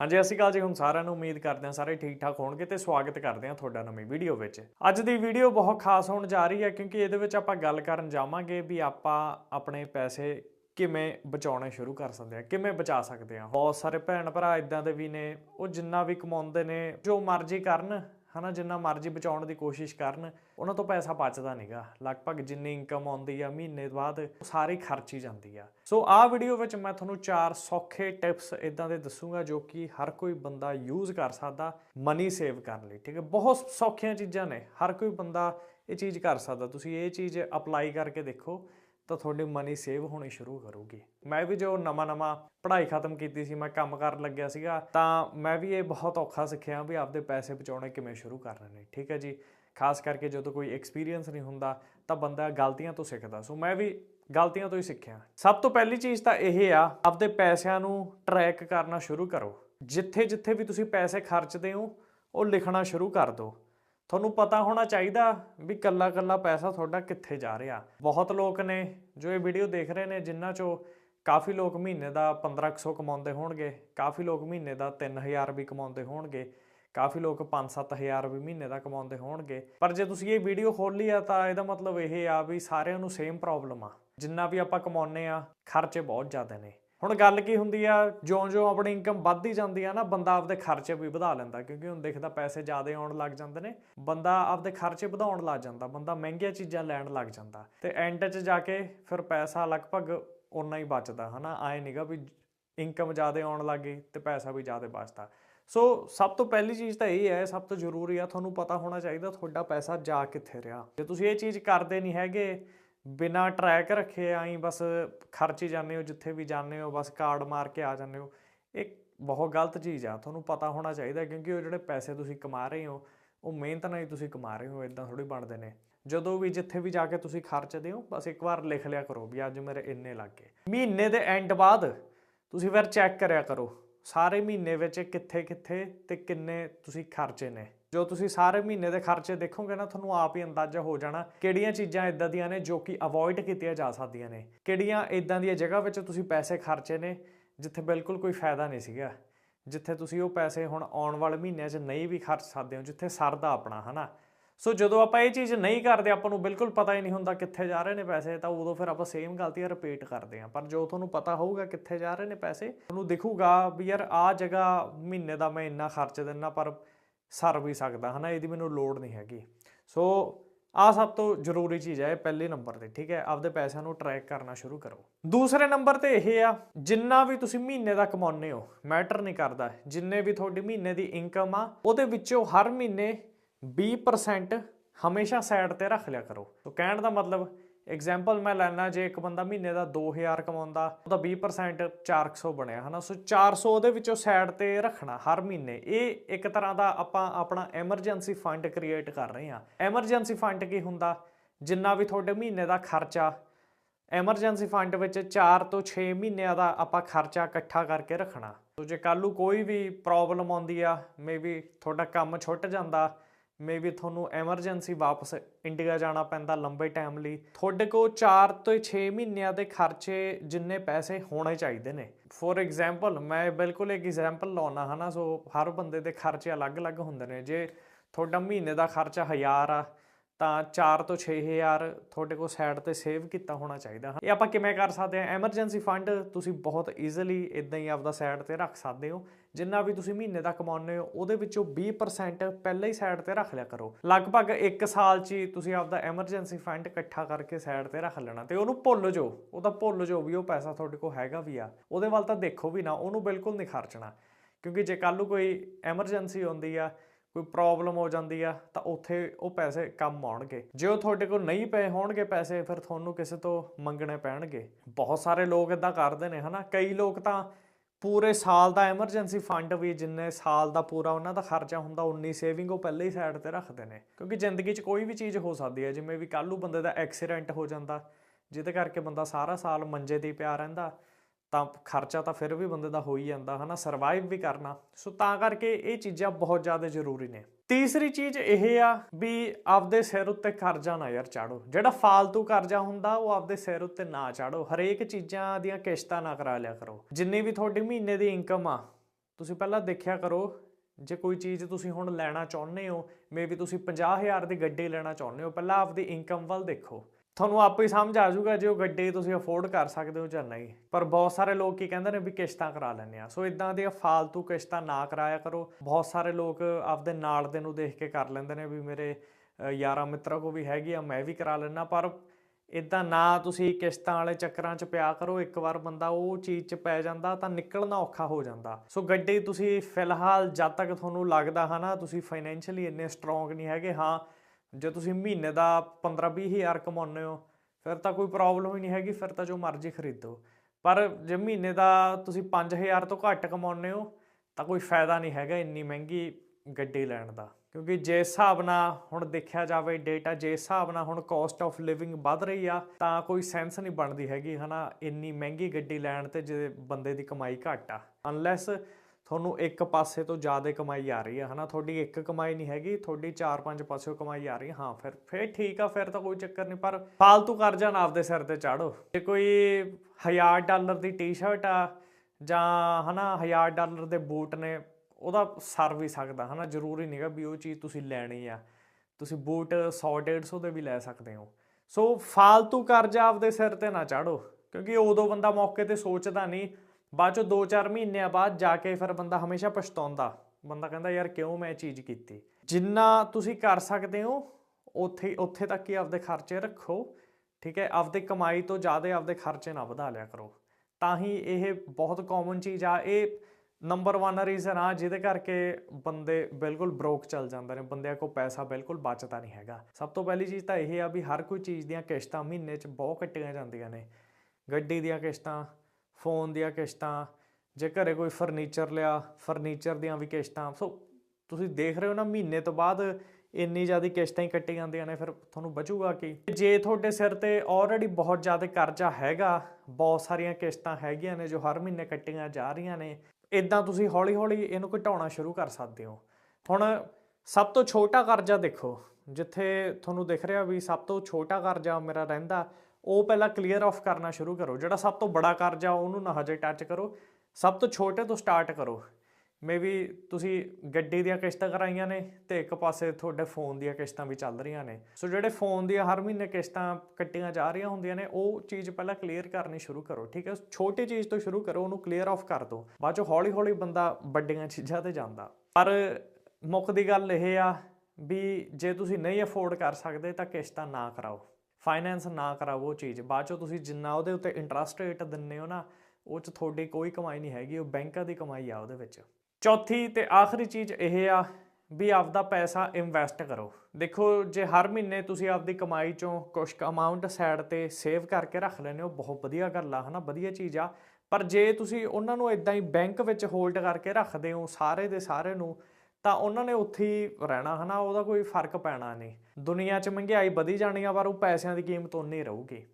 ਹਾਂਜੀ ਅਸੀਂ ਕਾਲ ਜੀ। ਹੁਣ ਸਾਰਿਆਂ ਨੂੰ ਉਮੀਦ ਕਰਦੇ ਹਾਂ ਸਾਰੇ ਠੀਕ ਠਾਕ ਹੋਣਗੇ ਤੇ ਸਵਾਗਤ ਕਰਦੇ ਹਾਂ ਤੁਹਾਡਾ ਨਵੀਂ ਵੀਡੀਓ ਵਿੱਚ। ਅੱਜ ਦੀ ਵੀਡੀਓ ਬਹੁਤ ਖਾਸ ਹੋਣ ਜਾ ਰਹੀ ਹੈ ਕਿਉਂਕਿ ਇਹਦੇ ਵਿੱਚ ਆਪਾਂ ਗੱਲ ਕਰਨ ਜਾਵਾਂਗੇ ਵੀ ਆਪਾਂ ਆਪਣੇ ਪੈਸੇ ਕਿਵੇਂ ਬਚਾਉਣੇ ਸ਼ੁਰੂ ਕਰ ਸਕਦੇ ਹਾਂ, ਕਿਵੇਂ ਬਚਾ ਸਕਦੇ ਹਾਂ। ਬਹੁਤ ਸਾਰੇ ਭੈਣ ਭਰਾ ਇਦਾਂ ਦੇ ਵੀ ਨੇ, ਉਹ ਜਿੰਨਾ ਵੀ ਕਮਾਉਂਦੇ ਨੇ, ਜੋ ਮਰਜ਼ੀ ਕਰਨ ਹਨਾ, ਜਿੰਨਾ ਮਰਜ਼ੀ ਬਚਾਉਣ ਦੀ ਕੋਸ਼ਿਸ਼ ਕਰਨ, ਉਹਨਾਂ ਤੋਂ ਪੈਸਾ ਬਚਦਾ ਨਹੀਂਗਾ ਲਗਭਗ ਜਿੰਨੀ ਇਨਕਮ ਆਉਂਦੀ ਆ, ਮਹੀਨੇ ਬਾਅਦ ਉਹ ਸਾਰੀ ਖਰਚੀ ਜਾਂਦੀ ਆ। ਸੋ ਆਹ ਵੀਡੀਓ ਵਿੱਚ ਮੈਂ ਤੁਹਾਨੂੰ ਚਾਰ ਸੌਖੇ ਟਿਪਸ ਇਦਾਂ ਦੇ ਦੱਸੂਗਾ, ਜੋ ਕਿ ਹਰ ਕੋਈ ਬੰਦਾ ਯੂਜ਼ ਕਰ ਸਕਦਾ ਮਨੀ ਸੇਵ ਕਰਨ ਲਈ, ਠੀਕ ਹੈ? ਬਹੁਤ ਸੌਖੀਆਂ ਚੀਜ਼ਾਂ ਨੇ, ਹਰ ਕੋਈ ਬੰਦਾ ਇਹ ਚੀਜ਼ ਕਰ ਸਕਦਾ। ਤੁਸੀਂ ਇਹ ਚੀਜ਼ ਅਪਲਾਈ ਕਰਕੇ ਦੇਖੋ ਤਾਂ ਤੁਹਾਡੀ ਮਨੀ ਸੇਵ ਹੋਣੀ ਸ਼ੁਰੂ ਕਰੂਗੀ। ਮੈਂ ਵੀ ਜੋ ਨਵਾਂ ਨਵਾਂ ਪੜ੍ਹਾਈ ਖਤਮ ਕੀਤੀ ਸੀ, ਮੈਂ ਕੰਮ ਕਰਨ ਲੱਗਿਆ ਸੀਗਾ, ਤਾਂ ਮੈਂ ਵੀ ਇਹ ਬਹੁਤ ਔਖਾ ਸਿੱਖਿਆ ਵੀ ਆਪਦੇ ਪੈਸੇ ਬਚਾਉਣੇ ਕਿਵੇਂ ਸ਼ੁਰੂ ਕਰਨੇ ਨੇ, ਠੀਕ ਹੈ ਜੀ? ਖਾਸ ਕਰਕੇ ਜਦੋਂ ਕੋਈ ਐਕਸਪੀਰੀਅੰਸ ਨਹੀਂ ਹੁੰਦਾ, ਤਾਂ ਬੰਦਾ ਗਲਤੀਆਂ ਤੋਂ ਸਿੱਖਦਾ। ਸੋ ਮੈਂ ਵੀ ਗਲਤੀਆਂ ਤੋਂ ਹੀ ਸਿੱਖਿਆ। ਸਭ ਤੋਂ ਪਹਿਲੀ ਚੀਜ਼ ਤਾਂ ਇਹ ਆ, ਆਪਦੇ ਪੈਸਿਆਂ ਨੂੰ ਟਰੈਕ ਕਰਨਾ ਸ਼ੁਰੂ ਕਰੋ। ਜਿੱਥੇ ਜਿੱਥੇ ਵੀ ਤੁਸੀਂ ਪੈਸੇ ਖਰਚਦੇ ਹੋ, ਉਹ ਲਿਖਣਾ ਸ਼ੁਰੂ ਕਰ ਦਿਓ। ਤੁਹਾਨੂੰ ਪਤਾ ਹੋਣਾ ਚਾਹੀਦਾ ਵੀ ਕੱਲਾ ਕੱਲਾ ਪੈਸਾ ਤੁਹਾਡਾ ਕਿੱਥੇ ਜਾ ਰਿਹਾ। ਬਹੁਤ ਲੋਕ ਨੇ ਜੋ ਇਹ ਵੀਡੀਓ ਦੇਖ ਰਹੇ ਨੇ ਜਿਨ੍ਹਾਂ ਚੋਂ ਕਾਫੀ ਲੋਕ ਮਹੀਨੇ ਦਾ 1500 ਕਮਾਉਂਦੇ ਹੋਣਗੇ, ਕਾਫੀ ਲੋਕ ਮਹੀਨੇ ਦਾ 3000 ਵੀ ਕਮਾਉਂਦੇ ਹੋਣਗੇ, ਕਾਫੀ ਲੋਕ 5-7000 ਵੀ ਮਹੀਨੇ ਦਾ ਕਮਾਉਂਦੇ ਹੋਣਗੇ। ਪਰ ਜੇ ਤੁਸੀਂ ਇਹ ਵੀਡੀਓ ਖੋਲੀ ਆ, ਤਾਂ ਇਹਦਾ ਮਤਲਬ ਇਹ ਆ ਵੀ ਸਾਰਿਆਂ ਨੂੰ ਸੇਮ ਪ੍ਰੋਬਲਮ ਆ। ਜਿੰਨਾ ਵੀ ਆਪਾਂ ਕਮਾਉਂਦੇ ਆ, ਖਰਚੇ ਬਹੁਤ ਜ਼ਿਆਦਾ ਨੇ। ਹੁਣ ਗੱਲ ਕੀ ਹੁੰਦੀ ਆ, ਜਿਉਂ-ਜਿਉਂ ਆਪਣੀ ਇਨਕਮ ਵੱਧਦੀ ਜਾਂਦੀ ਆ ਨਾ, ਬੰਦਾ ਆਪਦੇ ਖਰਚੇ ਵੀ ਵਧਾ ਲੈਂਦਾ, ਕਿਉਂਕਿ ਹੁਣ ਦੇਖਦਾ ਪੈਸੇ ਜ਼ਿਆਦਾ ਆਉਣ ਲੱਗ ਜਾਂਦੇ ਨੇ, ਬੰਦਾ ਆਪਦੇ ਖਰਚੇ ਵਧਾਉਣ ਲੱਗ ਜਾਂਦਾ, ਬੰਦਾ ਮਹਿੰਗੀਆਂ ਚੀਜ਼ਾਂ ਲੈਣ ਲੱਗ ਜਾਂਦਾ, ਤੇ ਐਂਡ 'ਚ ਜਾ ਕੇ ਫਿਰ ਪੈਸਾ ਲਗਭਗ ਉਨਾ ਹੀ ਬਚਦਾ, ਹਨਾ, ਆਏ ਨਹੀਂਗਾ ਵੀ ਇਨਕਮ ਜ਼ਿਆਦਾ ਆਉਣ ਲੱਗੀ ਤੇ ਪੈਸਾ ਵੀ ਜ਼ਿਆਦਾ ਬਚਦਾ। ਸੋ ਸਭ ਤੋਂ ਪਹਿਲੀ ਚੀਜ਼ ਤਾਂ ਇਹ ਹੈ, ਸਭ ਤੋਂ ਜ਼ਰੂਰੀ ਆ, ਤੁਹਾਨੂੰ ਪਤਾ ਹੋਣਾ ਚਾਹੀਦਾ ਤੁਹਾਡਾ ਪੈਸਾ ਜਾ ਕਿੱਥੇ ਰਿਹਾ। ਜੇ ਤੁਸੀਂ ਇਹ ਚੀਜ਼ ਕਰਦੇ ਨਹੀਂ ਹੈਗੇ ਬਿਨਾ ਟਰੈਕ ਰੱਖੇ ਆਈ ਬਸ ਖਰਚੀ ਜਾਂਦੇ ਹੋ, ਜਿੱਥੇ ਵੀ ਜਾਂਦੇ ਹੋ, ਬਸ ਕਾਰਡ ਮਾਰ ਕੇ ਆ ਜਾਂਦੇ ਹੋ। ਇਹ ਬਹੁਤ ਗਲਤ ਚੀਜ਼ ਆ, ਤੁਹਾਨੂੰ ਪਤਾ ਹੋਣਾ ਚਾਹੀਦਾ ਕਿਉਂਕਿ ਉਹ ਜਿਹੜੇ ਪੈਸੇ ਤੁਸੀਂ ਕਮਾ ਰਹੇ ਹੋ, ਉਹ ਮਿਹਨਤ ਨਾਲ ਹੀ ਤੁਸੀਂ ਕਮਾ ਰਹੇ ਹੋ ਇਦਾਂ ਥੋੜੀ ਬਣਦੇ ਨੇ। ਜਦੋਂ ਵੀ ਜਿੱਥੇ ਵੀ ਜਾ ਕੇ ਤੁਸੀਂ ਖਰਚਦੇ ਹੋ, ਬਸ ਇੱਕ ਵਾਰ ਲਿਖ ਲਿਆ ਕਰੋ ਵੀ ਅੱਜ ਮੇਰੇ ਇੰਨੇ ਲੱਗ ਗਏ। ਮਹੀਨੇ ਦੇ ਐਂਡ ਬਾਅਦ ਤੁਸੀਂ ਫਿਰ ਚੈੱਕ ਕਰਿਆ ਕਰੋ, ਸਾਰੇ ਮਹੀਨੇ ਵਿੱਚ ਕਿੱਥੇ ਕਿੱਥੇ ਤੇ ਕਿੰਨੇ ਤੁਸੀਂ ਖਰਚੇ ਨੇ। ਜੋ ਤੁਸੀਂ ਸਾਰੇ ਮਹੀਨੇ ਦੇ ਖਰਚੇ ਦੇਖੋਗੇ ਨਾ, ਤੁਹਾਨੂੰ ਆਪ ਹੀ ਅੰਦਾਜ਼ਾ ਹੋ ਜਾਣਾ ਕਿਹੜੀਆਂ ਚੀਜ਼ਾਂ ਇਦਾਂ ਦੀਆਂ ਨੇ ਜੋ ਕਿ ਅਵੋਇਡ ਕੀਤੀਆਂ ਜਾ ਸਕਦੀਆਂ ਨੇ। ਕਿਹੜੀਆਂ ਇਦਾਂ ਦੀਆਂ ਜਗ੍ਹਾ ਵਿੱਚ ਤੁਸੀਂ ਪੈਸੇ ਖਰਚੇ ਨੇ ਜਿੱਥੇ ਬਿਲਕੁਲ ਕੋਈ ਫਾਇਦਾ ਨਹੀਂ ਸੀਗਾ। ਜਿੱਥੇ ਤੁਸੀਂ ਉਹ ਪੈਸੇ ਹੁਣ ਆਉਣ ਵਾਲੇ ਮਹੀਨਿਆਂ 'ਚ ਨਹੀਂ ਵੀ ਖਰਚ ਸਕਦੇ ਹੋ, ਜਿੱਥੇ ਸਰਦਾ ਆਪਣਾ, ਹਨਾ? ਸੋ ਜਦੋਂ ਆਪਾਂ ਇਹ ਚੀਜ਼ ਨਹੀਂ ਕਰਦੇ, ਆਪਾਂ ਨੂੰ ਬਿਲਕੁਲ ਪਤਾ ਹੀ ਨਹੀਂ ਹੁੰਦਾ ਕਿੱਥੇ ਜਾ ਰਹੇ ਨੇ ਪੈਸੇ, ਤਾਂ ਉਦੋਂ ਫਿਰ ਆਪਾਂ ਸੇਮ ਗਲਤੀਆਂ ਰਿਪੀਟ ਕਰਦੇ ਹਾਂ। ਪਰ ਜੋ ਤੁਹਾਨੂੰ ਪਤਾ ਹੋਊਗਾ ਕਿੱਥੇ ਜਾ ਰਹੇ ਨੇ ਪੈਸੇ, ਤੁਹਾਨੂੰ ਦਿਖੂਗਾ ਵੀ ਯਾਰ ਆਹ ਜਗ੍ਹਾ ਮਹੀਨੇ ਦਾ ਮੈਂ ਇੰਨਾ ਖਰਚ ਦਿੰਨਾ ਪਰ ਸਰ ਵੀ ਸਕਦਾ, ਹਨਾ, ਇਹਦੀ ਮੈਨੂੰ ਲੋੜ ਨਹੀਂ ਹੈਗੀ। ਸੋ ਆ ਸਭ ਤੋਂ ਜ਼ਰੂਰੀ ਚੀਜ਼ ਹੈ ਇਹ ਪਹਿਲੇ ਨੰਬਰ ਤੇ, ਠੀਕ ਹੈ? ਆਪਦੇ ਪੈਸਿਆਂ ਨੂੰ ਟਰੈਕ ਕਰਨਾ ਸ਼ੁਰੂ ਕਰੋ। ਦੂਸਰੇ ਨੰਬਰ ਤੇ ਇਹ ਆ, ਜਿੰਨਾ ਵੀ ਤੁਸੀਂ ਮਹੀਨੇ ਦਾ ਕਮਾਉਂਦੇ ਹੋ, ਮੈਟਰ ਨਹੀਂ ਕਰਦਾ। ਜਿੰਨੇ ਵੀ ਤੁਹਾਡੀ ਮਹੀਨੇ ਦੀ ਇਨਕਮ ਆ, ਉਹਦੇ ਵਿੱਚੋਂ ਹਰ ਮਹੀਨੇ 20% ਹਮੇਸ਼ਾ ਸਾਈਡ ਤੇ ਰੱਖ ਲਿਆ ਕਰੋ। ਸੋ ਕਹਿਣ ਦਾ ਮਤਲਬ ਐਗਜ਼ਾਮਪਲ ਮੈਂ ਲੈਣਾ ਜੇ ਇੱਕ ਬੰਦਾ ਮਹੀਨੇ ਦਾ 2000 ਕਮਾਉਂਦਾ, ਉਹਦਾ 20% 400 ਬਣਿਆ, ਹਨਾ? ਸੋ 400 ਉਹਦੇ ਵਿੱਚੋਂ ਸਾਈਡ ਤੇ ਰੱਖਣਾ ਹਰ ਮਹੀਨੇ। ਇਹ ਇੱਕ ਤਰ੍ਹਾਂ ਦਾ ਆਪਾਂ ਆਪਣਾ ਐਮਰਜੈਂਸੀ ਫੰਡ ਕ੍ਰੀਏਟ ਕਰ ਰਹੇ ਹਾਂ। ਐਮਰਜੈਂਸੀ ਫੰਡ ਕੀ ਹੁੰਦਾ? ਜਿੰਨਾ ਵੀ ਤੁਹਾਡੇ ਮਹੀਨੇ ਦਾ ਖਰਚਾ ਐਮਰਜੈਂਸੀ ਫੰਡ ਵਿੱਚ 4 ਤੋਂ 6 ਮਹੀਨਿਆਂ ਦਾ ਆਪਾਂ ਖਰਚਾ ਇਕੱਠਾ ਕਰਕੇ ਰੱਖਣਾ। ਸੋ ਜੇ ਕੱਲ ਨੂੰ ਕੋਈ ਵੀ ਪ੍ਰੋਬਲਮ ਆਉਂਦੀ ਆ ਮੇਬੀ ਤੁਹਾਡਾ ਕੰਮ ਛੁੱਟ ਜਾਂਦਾ ਮੇਬੀ ਤੁਹਾਨੂੰ ਐਮਰਜੈਂਸੀ ਵਾਪਸ ਇੰਡੀਆ ਜਾਣਾ ਪੈਂਦਾ ਲੰਬੇ ਟਾਈਮ ਲਈ। ਤੁਹਾਡੇ ਕੋਲ 4 ਤੋਂ 6 ਮਹੀਨਿਆਂ ਦੇ ਖਰਚੇ ਜਿੰਨੇ ਪੈਸੇ ਹੋਣੇ ਚਾਹੀਦੇ ਨੇ। ਫੋਰ ਐਗਜ਼ਾਮਪਲ ਮੈਂ ਬਿਲਕੁਲ ਇੱਕ ਐਗਜ਼ਾਮਪਲ ਲਾਉਣਾ ਹਨਾ ਸੋ ਹਰ ਬੰਦੇ ਦੇ ਖਰਚੇ ਅਲੱਗ-ਅਲੱਗ ਹੁੰਦੇ ਨੇ। ਜੇ ਤੁਹਾਡਾ ਮਹੀਨੇ ਦਾ ਖਰਚਾ 1000 ਆ, ਤਾਂ 4 ਤੋਂ 6000 ਤੁਹਾਡੇ ਕੋਲ ਸਾਈਡ ਤੇ ਸੇਵ ਕੀਤਾ ਹੋਣਾ ਚਾਹੀਦਾ ਇਹ ਆਪਾਂ ਕਿਵੇਂ ਕਰ ਸਕਦੇ ਹਾਂ? ਐਮਰਜੈਂਸੀ ਫੰਡ ਤੁਸੀਂ ਬਹੁਤ ਈਜ਼ੀਲੀ ਇਦਾਂ ਹੀ ਆਪਦਾ ਸਾਈਡ ਤੇ ਰੱਖ ਸਕਦੇ ਹੋ। ਜਿੰਨਾ ਵੀ ਤੁਸੀਂ ਮਹੀਨੇ ਦਾ ਕਮਾਉਂਦੇ ਹੋ, ਉਹਦੇ ਵਿੱਚੋਂ 20% ਪਹਿਲਾਂ ਹੀ ਸਾਈਡ ਤੇ ਰੱਖ ਲਿਆ ਕਰੋ। ਲਗਭਗ 1 ਸਾਲ 'ਚ ਹੀ ਤੁਸੀਂ ਆਪਦਾ ਐਮਰਜੈਂਸੀ ਫੰਡ ਇਕੱਠਾ ਕਰਕੇ ਸਾਈਡ ਤੇ ਰੱਖ ਲੈਣਾ ਤੇ ਉਹਨੂੰ ਭੁੱਲ ਜਾਓ। ਉਹਦਾ ਭੁੱਲ ਜਾਓ ਵੀ ਉਹ ਪੈਸਾ ਤੁਹਾਡੇ ਕੋਲ ਹੈਗਾ ਵੀ ਆ। ਉਹਦੇ ਵੱਲ ਤਾਂ ਦੇਖੋ ਵੀ ਨਾ, ਉਹਨੂੰ ਬਿਲਕੁਲ ਨਹੀਂ ਖਰਚਣਾ। ਕਿਉਂਕਿ ਜੇ ਕੱਲ ਨੂੰ ਕੋਈ ਐਮਰਜੈਂਸੀ ਹੁੰਦੀ ਆ, ਕੋਈ ਪ੍ਰੋਬਲਮ ਹੋ ਜਾਂਦੀ ਆ, ਤਾਂ ਉੱਥੇ ਉਹ ਪੈਸੇ ਕੰਮ ਆਉਣਗੇ। ਜੇ ਉਹ ਤੁਹਾਡੇ ਕੋਲ ਨਹੀਂ ਪਏ ਹੋਣਗੇ ਪੈਸੇ, ਫਿਰ ਤੁਹਾਨੂੰ ਕਿਸੇ ਤੋਂ ਮੰਗਣੇ ਪੈਣਗੇ। ਬਹੁਤ ਸਾਰੇ ਲੋਕ ਇਦਾਂ ਕਰਦੇ ਨੇ, ਹਨਾ? ਕਈ ਲੋਕ ਤਾਂ ਪੂਰੇ ਸਾਲ ਦਾ ਐਮਰਜੈਂਸੀ ਫੰਡ ਵੀ ਜਿੰਨੇ ਸਾਲ ਦਾ ਪੂਰਾ ਉਹਨਾਂ ਦਾ ਖਰਚਾ ਹੁੰਦਾ, ਉਨੀ ਸੇਵਿੰਗ ਉਹ ਪਹਿਲੇ ਹੀ ਸਾਈਡ ਤੇ ਰੱਖਦੇ ਨੇ। ਕਿਉਂਕਿ ਜ਼ਿੰਦਗੀ 'ਚ ਕੋਈ ਵੀ ਚੀਜ਼ ਹੋ ਸਕਦੀ ਹੈ, ਜਿਵੇਂ ਵੀ ਕੱਲ੍ਹ ਨੂੰ ਬੰਦੇ ਦਾ ਐਕਸੀਡੈਂਟ ਹੋ ਜਾਂਦਾ, ਜਿਹਦੇ ਕਰਕੇ ਬੰਦਾ ਸਾਰਾ ਸਾਲ ਮੰਜੇ ਤੇ ਹੀ ਪਿਆ ਰਹਿੰਦਾ, ਤਾਂ ਖਰਚਾ ਤਾਂ ਫਿਰ ਵੀ ਬੰਦੇ ਦਾ ਹੋ ਹੀ ਜਾਂਦਾ, ਹਨਾ ਸਰਵਾਈਵ ਵੀ ਕਰਨਾ। ਸੋ ਤਾਂ ਕਰਕੇ ਇਹ ਚੀਜ਼ਾਂ ਬਹੁਤ ਜ਼ਿਆਦਾ ਜ਼ਰੂਰੀ ਨੇ। ਤੀਸਰੀ ਚੀਜ਼ ਇਹ ਆ ਵੀ ਆਪਦੇ ਸਿਰ ਉੱਤੇ ਕਰਜ਼ਾ ਨਾ ਯਾਰ ਚਾੜੋ। ਜਿਹੜਾ ਫਾਲਤੂ ਕਰਜ਼ਾ ਹੁੰਦਾ, ਉਹ ਆਪਦੇ ਸਿਰ ਉੱਤੇ ਨਾ ਚਾੜੋ। ਹਰੇਕ ਚੀਜ਼ਾਂ ਦੀਆਂ ਕਿਸ਼ਤਾਂ ਨਾ ਕਰਾ ਲਿਆ ਕਰੋ। ਜਿੰਨੀ ਵੀ ਤੁਹਾਡੀ ਮਹੀਨੇ ਦੀ ਇਨਕਮ ਆ, ਤੁਸੀਂ ਪਹਿਲਾਂ ਦੇਖਿਆ ਕਰੋ, ਜੇ ਕੋਈ ਚੀਜ਼ ਤੁਸੀਂ ਹੁਣ ਲੈਣਾ ਚਾਹੁੰਦੇ ਹੋ ਮੇਬੀ ਤੁਸੀਂ 50000 ਦੀ ਗੱਡੀ ਲੈਣਾ ਚਾਹੁੰਦੇ ਹੋ, ਪਹਿਲਾਂ ਆਪਦੀ ਇਨਕਮ ਵੱਲ ਦੇਖੋ। ਤੁਹਾਨੂੰ ਆਪੇ ਹੀ ਸਮਝ ਆ ਜਾਊਗਾ ਜੇ ਉਹ ਗੱਡੀ ਤੁਸੀਂ ਅਫੋਰਡ ਕਰ ਸਕਦੇ ਹੋ ਜਾਂ ਨਹੀਂ। ਪਰ ਬਹੁਤ ਸਾਰੇ ਲੋਕ ਕੀ ਕਹਿੰਦੇ ਨੇ ਵੀ ਕਿਸ਼ਤਾਂ ਕਰਾ ਲੈਂਦੇ ਆ। ਸੋ ਇਦਾਂ ਦੀਆਂ ਫਾਲਤੂ ਕਿਸ਼ਤਾਂ ਨਾ ਕਰਾਇਆ ਕਰੋ। ਬਹੁਤ ਸਾਰੇ ਲੋਕ ਆਪਦੇ ਨਾਲ ਦੇ ਨੂੰ ਦੇਖ ਕੇ ਕਰ ਲੈਂਦੇ ਨੇ ਵੀ ਮੇਰੇ ਯਾਰਾਂ ਮਿੱਤਰਾਂ ਕੋ ਵੀ ਹੈਗੀ ਆ, ਮੈਂ ਵੀ ਕਰਾ ਲੈਣਾ ਪਰ ਇਦਾਂ ਨਾ ਤੁਸੀਂ ਕਿਸ਼ਤਾਂ ਵਾਲੇ ਚੱਕਰਾਂ 'ਚ ਪਿਆ ਕਰੋ। ਇੱਕ ਵਾਰ ਬੰਦਾ ਉਹ ਚੀਜ਼ 'ਚ ਪੈ ਜਾਂਦਾ ਤਾਂ ਨਿਕਲਣਾ ਔਖਾ ਹੋ ਜਾਂਦਾ। ਸੋ ਗੱਡੀ ਤੁਸੀਂ ਫਿਲਹਾਲ ਜਦ ਤੱਕ ਤੁਹਾਨੂੰ ਲੱਗਦਾ ਹਨਾ, ਤੁਸੀਂ ਫਾਈਨੈਂਸ਼ੀਅਲੀ ਇੰਨੇ ਸਟਰੋਂਗ ਨਹੀਂ ਹੈਗੇ। ਹਾਂ ਜੇ ਤੁਸੀਂ ਮਹੀਨੇ ਦਾ 15-20 ਹਜ਼ਾਰ ਕਮਾਉਂਦੇ ਹੋ, ਫਿਰ ਤਾਂ ਕੋਈ ਪ੍ਰੋਬਲਮ ਹੀ ਨਹੀਂ ਹੈਗੀ, ਫਿਰ ਤਾਂ ਜੋ ਮਰਜ਼ੀ ਖਰੀਦੋ। ਪਰ ਜੇ ਮਹੀਨੇ ਦਾ ਤੁਸੀਂ 5000 ਤੋਂ ਘੱਟ ਕਮਾਉਂਦੇ ਹੋ, ਤਾਂ ਕੋਈ ਫਾਇਦਾ ਨਹੀਂ ਹੈਗਾ ਇੰਨੀ ਮਹਿੰਗੀ ਗੱਡੀ ਲੈਣ ਦਾ। ਕਿਉਂਕਿ ਜੇ ਹਿਸਾਬ ਨਾਲ ਹੁਣ ਦੇਖਿਆ ਜਾਵੇ ਡੇਟਾ ਜੇ ਹਿਸਾਬ ਨਾਲ ਹੁਣ ਕਾਸਟ ਆਫ ਲਿਵਿੰਗ ਵੱਧ ਰਹੀ ਆ, ਤਾਂ ਕੋਈ ਸੈਂਸ ਨਹੀਂ ਬਣਦੀ ਹੈਗੀ, ਹਨਾ, ਇੰਨੀ ਮਹਿੰਗੀ ਗੱਡੀ ਲੈਣ ਤੇ ਜੇ ਬੰਦੇ ਦੀ ਕਮਾਈ ਘੱਟ ਆ। ਅਨਲੈਸ ਤੁਹਾਨੂੰ ਇੱਕ ਪਾਸੇ ਤੋਂ ਜ਼ਿਆਦਾ ਕਮਾਈ ਆ ਰਹੀ ਹੈ ਹਨਾ? ਤੁਹਾਡੀ ਇੱਕ ਕਮਾਈ ਨਹੀਂ ਹੈਗੀ, ਤੁਹਾਡੀ ਚਾਰ ਪੰਜ ਪਾਸਿਓਂ ਕਮਾਈ ਆ ਰਹੀ ਹਾਂ, ਫਿਰ, ਫੇਰ ਠੀਕ ਆ, ਫਿਰ ਤਾਂ ਕੋਈ ਚੱਕਰ ਨਹੀਂ, ਪਰ ਫालतू ਕਰਜ਼ਾ ਨਾ ਆਪਦੇ ਸਿਰ ਤੇ ਚਾੜੋ। ਜੇ ਕੋਈ 1000 ਡਾਲਰ ਦੀ ਟੀ-ਸ਼ਰਟ ਆ ਜਾਂ, ਹਨਾ 1000 ਡਾਲਰ ਦੇ ਬੂਟ ਨੇ, ਉਹਦਾ ਸਰ ਵੀ ਸਕਦਾ, ਹਨਾ? ਜ਼ਰੂਰੀ ਨਹੀਂਗਾ ਵੀ ਉਹ ਚੀਜ਼ ਤੁਸੀਂ ਲੈਣੀ ਆ। ਤੁਸੀਂ ਬੂਟ 100 150 ਦੇ ਵੀ ਲੈ ਸਕਦੇ ਹੋ। ਸੋ ਫालतू ਕਰਜ਼ਾ ਆਪਦੇ ਸਿਰ ਤੇ ਨਾ ਚਾੜੋ, ਕਿਉਂਕਿ ਉਦੋਂ ਬੰਦਾ ਮੌਕੇ ਤੇ ਸੋਚਦਾ ਨਹੀਂ ਬਾਅਦ ਚੋਂ 2-4 ਮਹੀਨਿਆਂ ਬਾਅਦ ਜਾ ਕੇ ਫਿਰ ਬੰਦਾ ਹਮੇਸ਼ਾ ਪਛਤਾਉਂਦਾ। ਬੰਦਾ ਕਹਿੰਦਾ, ਯਾਰ, ਕਿਉਂ ਮੈਂ ਇਹ ਚੀਜ਼ ਕੀਤੀ? ਜਿੰਨਾ ਤੁਸੀਂ ਕਰ ਸਕਦੇ ਹੋ, ਉੱਥੇ ਉੱਥੇ ਤੱਕ ਹੀ ਆਪਦੇ ਖਰਚੇ ਰੱਖੋ, ਠੀਕ ਹੈ? ਆਪਦੇ ਕਮਾਈ ਤੋਂ ਜ਼ਿਆਦਾ ਆਪਦੇ ਖਰਚੇ ਨਾ ਵਧਾ ਲਿਆ ਕਰੋ। ਤਾਂ ਹੀ ਇਹ ਬਹੁਤ ਕਾਮਨ ਚੀਜ਼ ਆ। ਇਹ ਨੰਬਰ 1 ਰੀਜ਼ਨ ਆ ਜਿਹਦੇ ਕਰਕੇ ਬੰਦੇ ਬਿਲਕੁਲ ਬ੍ਰੋਕ ਚੱਲ ਜਾਂਦੇ ਨੇ। ਬੰਦਿਆਂ ਕੋਲ ਪੈਸਾ ਬਿਲਕੁਲ ਬਚਦਾ ਨਹੀਂ ਹੈਗਾ। ਸਭ ਤੋਂ ਪਹਿਲੀ ਚੀਜ਼ ਤਾਂ ਇਹ ਆ ਵੀ ਹਰ ਕੋਈ ਚੀਜ਼ ਦੀਆਂ ਕਿਸ਼ਤਾਂ ਮਹੀਨੇ 'ਚ ਬਹੁਤ ਕੱਟੀਆਂ ਜਾਂਦੀਆਂ ਨੇ। ਗੱਡੀ ਦੀਆਂ ਕਿਸ਼ਤਾਂ ਫੋਨ ਦੀਆਂ ਕਿਸ਼ਤਾਂ, ਜੇ ਘਰੇ ਕੋਈ ਫਰਨੀਚਰ ਲਿਆ ਫਰਨੀਚਰ ਦੀਆਂ ਵੀ ਕਿਸ਼ਤਾਂ। ਸੋ ਤੁਸੀਂ ਦੇਖ ਰਹੇ ਹੋ ਨਾ, ਮਹੀਨੇ ਤੋਂ ਬਾਅਦ ਇੰਨੀ ਜ਼ਿਆਦਾ ਕਿਸ਼ਤਾਂ ਹੀ ਕੱਟੀ ਜਾਂਦੀਆਂ ਨੇ, ਫਿਰ ਤੁਹਾਨੂੰ ਬਚੂਗਾ ਕੀ? ਜੇ ਤੁਹਾਡੇ ਸਿਰ ਤੇ ਆਲਰੇਡੀ ਬਹੁਤ ਜ਼ਿਆਦਾ ਕਰਜ਼ਾ ਹੈਗਾ, ਬਹੁਤ ਸਾਰੀਆਂ ਕਿਸ਼ਤਾਂ ਹੈਗੀਆਂ ਨੇ ਜੋ ਹਰ ਮਹੀਨੇ ਕੱਟੀਆਂ ਜਾ ਰਹੀਆਂ ਨੇ ਇਦਾਂ ਤੁਸੀਂ ਹੌਲੀ-ਹੌਲੀ ਇਹਨੂੰ ਘਟਾਉਣਾ ਸ਼ੁਰੂ ਕਰ ਸਕਦੇ ਹੋ। ਹੁਣ ਸਭ ਤੋਂ ਛੋਟਾ ਕਰਜ਼ਾ ਦੇਖੋ, ਜਿੱਥੇ ਤੁਹਾਨੂੰ ਦਿਖ ਰਿਹਾ ਵੀ ਸਭ ਤੋਂ ਛੋਟਾ ਕਰਜ਼ਾ ਮੇਰਾ ਰਹਿੰਦਾ ਉਹ ਪਹਿਲਾਂ ਕਲੀਅਰ ਆਫ ਕਰਨਾ ਸ਼ੁਰੂ ਕਰੋ। ਜਿਹੜਾ ਸਭ ਤੋਂ ਬੜਾ ਕਰਜ਼ਾ, ਉਹਨੂੰ ਨਾ ਹਜੇ ਟੱਚ ਕਰੋ। ਸਭ ਤੋਂ ਛੋਟੇ ਤੋਂ ਸਟਾਰਟ ਕਰੋ। ਮੇਬੀ ਤੁਸੀਂ ਗੱਡੀ ਦੀਆਂ ਕਿਸ਼ਤਾਂ ਕਰਾਈਆਂ ਨੇ ਤੇ ਇੱਕ ਪਾਸੇ ਤੁਹਾਡੇ ਫੋਨ ਦੀਆਂ ਕਿਸ਼ਤਾਂ ਵੀ ਚੱਲ ਰਹੀਆਂ ਨੇ। ਸੋ ਜਿਹੜੇ ਫੋਨ ਦੀਆਂ ਹਰ ਮਹੀਨੇ ਕਿਸ਼ਤਾਂ ਕੱਟੀਆਂ ਜਾ ਰਹੀਆਂ ਹੁੰਦੀਆਂ ਨੇ, ਉਹ ਚੀਜ਼ ਪਹਿਲਾਂ ਕਲੀਅਰ ਕਰਨੀ ਸ਼ੁਰੂ ਕਰੋ, ਠੀਕ ਹੈ? ਛੋਟੀ ਚੀਜ਼ ਤੋਂ ਸ਼ੁਰੂ ਕਰੋ, ਉਹਨੂੰ ਕਲੀਅਰ ਆਫ ਕਰ ਦਿਓ। ਬਾਅਦ ਚੋਂ ਹੌਲੀ ਹੌਲੀ ਬੰਦਾ ਵੱਡੀਆਂ ਚੀਜ਼ਾਂ ਤੇ ਜਾਂਦਾ। ਪਰ ਮੁੱਖ ਦੀ ਗੱਲ ਇਹ ਆ ਵੀ ਜੇ ਤੁਸੀਂ ਨਹੀਂ ਅਫੋਰਡ ਕਰ ਸਕਦੇ ਤਾਂ ਕਿਸ਼ਤਾਂ ਨਾ ਕਰਾਓ। ਫਾਈਨੈਂਸ ਨਾ ਕਰਾਓ ਉਹ ਚੀਜ਼। ਬਾਅਦ ਚੋਂ ਤੁਸੀਂ ਜਿੰਨਾ ਉਹਦੇ ਉੱਤੇ ਇੰਟਰਸਟ ਰੇਟ ਦਿੰਨੇ ਹੋ ਨਾ, ਉਹ ਚ ਤੁਹਾਡੀ ਕੋਈ ਕਮਾਈ ਨਹੀਂ ਹੈਗੀ, ਉਹ ਬੈਂਕਾਂ ਦੀ ਕਮਾਈ ਆ ਉਹਦੇ ਵਿੱਚ। ਚੌਥੀ ਤੇ ਆਖਰੀ ਚੀਜ਼ ਇਹ ਆ ਵੀ ਆਪਦਾ ਪੈਸਾ ਇਨਵੈਸਟ ਕਰੋ। ਦੇਖੋ, ਜੇ ਹਰ ਮਹੀਨੇ ਤੁਸੀਂ ਆਪਦੀ ਕਮਾਈ ਚੋਂ ਕੁਝ ਕੁ ਅਮਾਉਂਟ ਸਾਈਡ ਤੇ ਸੇਵ ਕਰਕੇ ਰੱਖ ਲੈਨੇ ਹੋ, ਬਹੁਤ ਵਧੀਆ ਗੱਲ ਆ, ਹਨਾ, ਵਧੀਆ ਚੀਜ਼ ਆ। ਪਰ ਜੇ ਤੁਸੀਂ ਉਹਨਾਂ ਨੂੰ ਇਦਾਂ ਹੀ ਬੈਂਕ ਵਿੱਚ ਹੋਲਡ ਕਰਕੇ ਰੱਖਦੇ ਹੋ, ਸਾਰੇ ਦੇ ਸਾਰੇ ਨੂੰ ਤਾਂ ਉਹਨਾਂ ਨੇ ਉੱਥੇ ਹੀ ਰਹਿਣਾ ਹਨਾ, ਉਹਦਾ ਕੋਈ ਫ਼ਰਕ ਪੈਣਾ ਨਹੀਂ। ਦੁਨੀਆ 'ਚ ਮਹਿੰਗਾਈ ਵਧੀ ਜਾਣੀ ਆ, ਪਰ ਉਹ ਪੈਸਿਆਂ ਦੀ ਕੀਮਤ ਉਨੀ ਰਹੂਗੀ।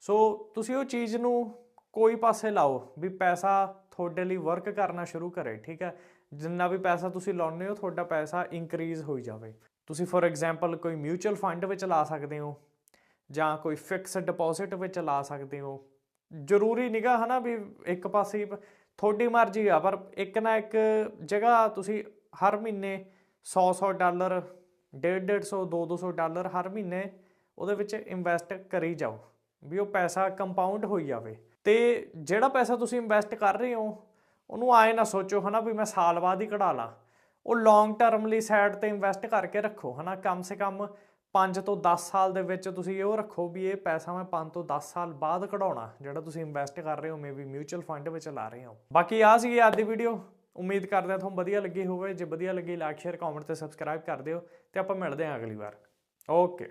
ਸੋ ਤੁਸੀਂ ਉਹ ਚੀਜ਼ ਨੂੰ ਕੋਈ ਪਾਸੇ ਲਾਓ ਵੀ ਪੈਸਾ ਤੁਹਾਡੇ ਲਈ ਵਰਕ ਕਰਨਾ ਸ਼ੁਰੂ ਕਰੇ, ਠੀਕ ਹੈ? ਜਿੰਨਾ ਵੀ ਪੈਸਾ ਤੁਸੀਂ ਲਾਉਂਦੇ ਹੋ, ਤੁਹਾਡਾ ਪੈਸਾ ਇਨਕਰੀਜ਼ ਹੋਈ ਜਾਵੇ। ਤੁਸੀਂ ਫੋਰ ਐਗਜ਼ਾਮਪਲ ਕੋਈ ਮਿਊਚੁਅਲ ਫੰਡ ਵਿੱਚ ਲਾ ਸਕਦੇ ਹੋ, ਜਾਂ ਕੋਈ ਫਿਕਸਡ ਡਿਪੋਜ਼ਿਟ ਵਿੱਚ ਲਾ ਸਕਦੇ ਹੋ। ਜ਼ਰੂਰੀ ਨਿਗਾ ਹਨਾ ਵੀ ਇੱਕ ਪਾਸੇ ਤੁਹਾਡੀ ਮਰਜ਼ੀ ਆ, ਪਰ ਇੱਕ ਨਾ ਇੱਕ ਜਗ੍ਹਾ ਤੁਸੀਂ ਹਰ ਮਹੀਨੇ 100-100 ਡਾਲਰ 150 200 ਡਾਲਰ ਹਰ ਮਹੀਨੇ ਉਹਦੇ ਵਿੱਚ ਇਨਵੈਸਟ ਕਰੀ ਜਾਓ ਵੀ ਉਹ ਪੈਸਾ ਕੰਪਾਊਂਡ ਹੋਈ ਜਾਵੇ। ਤੇ ਜਿਹੜਾ ਪੈਸਾ ਤੁਸੀਂ ਇਨਵੈਸਟ ਕਰ ਰਹੇ ਹੋ, ਉਹਨੂੰ ਆਏ ਨਾ ਸੋਚੋ ਹਨਾ ਵੀ ਮੈਂ ਸਾਲ ਬਾਅਦ ਹੀ ਕਢਾ ਲਾਂ। ਉਹ ਲੌਂਗ ਟਰਮ ਲਈ ਸਾਈਡ ਤੇ ਇਨਵੈਸਟ ਕਰਕੇ ਰੱਖੋ ਹਨਾ, ਕਮ ਸੇ ਕਮ 5 ਤੋਂ 10 ਸਾਲ ਦੇ ਵਿੱਚ ਤੁਸੀਂ ਉਹ ਰੱਖੋ ਵੀ ਇਹ ਪੈਸਾ ਮੈਂ 5 ਤੋਂ 10 ਸਾਲ ਬਾਅਦ ਕਢਾਉਣਾ, ਜਿਹੜਾ ਤੁਸੀਂ ਇਨਵੈਸਟ ਕਰ ਰਹੇ ਹੋ ਮੇਬੀ ਮਿਊਚੁਅਲ ਫੰਡ ਵਿੱਚ ਲਾ ਰਹੇ ਹੋ। ਬਾਕੀ ਆ ਸੀ ਅੱਜ ਦੀ ਵੀਡੀਓ ਉਮੀਦ ਕਰਦੇ ਹਾਂ ਤੁਹਾਨੂੰ ਵਧੀਆ ਲੱਗੀ ਹੋਵੇ। ਜੇ ਵਧੀਆ ਲੱਗੀ ਲਾਈਕ ਸ਼ੇਅਰ ਕਮੈਂਟ ਤੇ ਸਬਸਕ੍ਰਾਈਬ ਕਰ ਦਿਓ ਤੇ ਆਪਾਂ ਮਿਲਦੇ ਹਾਂ ਅਗਲੀ ਵਾਰ। ਓਕੇ